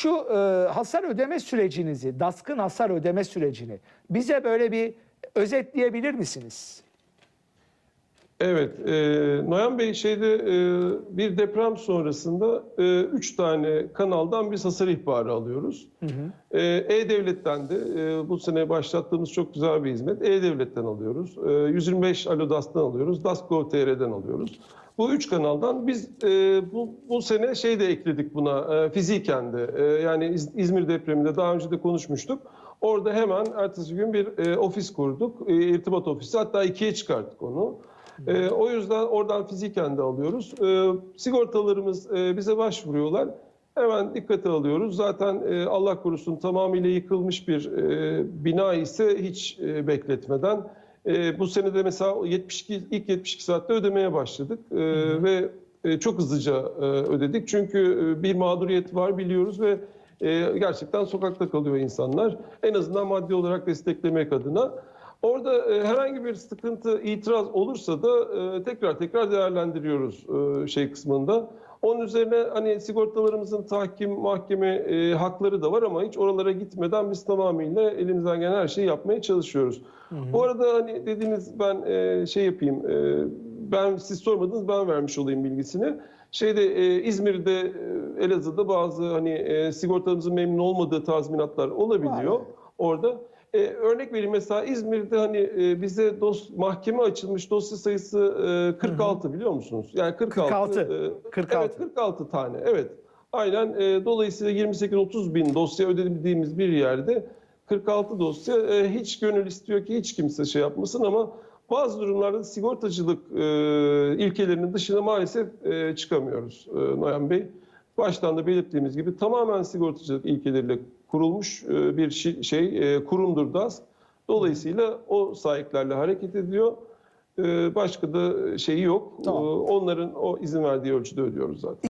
Şu e, hasar ödeme sürecinizi, DASK'ın hasar ödeme sürecini bize böyle bir özetleyebilir misiniz? Evet, e, Noyan Bey şeyde e, bir deprem sonrasında e, üç tane kanaldan biz hasar ihbarı alıyoruz. E, E-Devlet'ten de e, bu sene başlattığımız çok güzel bir hizmet. E-Devlet'ten alıyoruz. E, 125 Alo DAS'tan alıyoruz. DAS.gov.tr'den alıyoruz. Bu üç kanaldan biz e, bu, bu sene şey de ekledik buna e, fiziken de. E, yani İz- İzmir depreminde daha önce de konuşmuştuk. Orada hemen ertesi gün bir e, ofis kurduk. E, irtibat ofisi. Hatta ikiye çıkarttık onu. E, o yüzden oradan fiziken de alıyoruz. E, sigortalarımız e, bize başvuruyorlar. Hemen dikkate alıyoruz. Zaten e, Allah korusun tamamıyla yıkılmış bir e, bina ise hiç e, bekletmeden e, bu sene de mesela 72 ilk 72 saatte ödemeye başladık E, ve e, çok hızlıca e, ödedik. Çünkü e, bir mağduriyet var biliyoruz ve e, gerçekten sokakta kalıyor insanlar. En azından maddi olarak desteklemek adına. Orada e, herhangi bir sıkıntı, itiraz olursa da e, tekrar tekrar değerlendiriyoruz e, şey kısmında. Onun üzerine hani sigortalarımızın tahkim, mahkeme e, hakları da var ama hiç oralara gitmeden biz tamamıyla elimizden gelen her şeyi yapmaya çalışıyoruz. Bu arada hani dediğiniz ben e, şey yapayım, e, ben siz sormadınız ben vermiş olayım bilgisini. Şeyde e, İzmir'de, e, Elazığ'da bazı hani e, sigortalarımızın memnun olmadığı tazminatlar olabiliyor Var. orada. E, örnek vereyim mesela İzmir'de hani e, bize dos, mahkeme açılmış dosya sayısı e, 46 biliyor musunuz? Yani 46. 46, e, 46. Evet 46 tane evet. Aynen e, dolayısıyla 28-30 bin dosya ödediğimiz bir yerde 46 dosya e, hiç gönül istiyor ki hiç kimse şey yapmasın ama bazı durumlarda sigortacılık e, ilkelerinin dışına maalesef e, çıkamıyoruz e, Noyan Bey. Baştan da belirttiğimiz gibi tamamen sigortacılık ilkeleriyle kurulmuş e, bir şey e, kurumdur DAS. Dolayısıyla o sahiplerle hareket ediyor. E, Başka da şeyi yok. Tamam. Onların o izin verdiği ölçüde ödüyoruz zaten.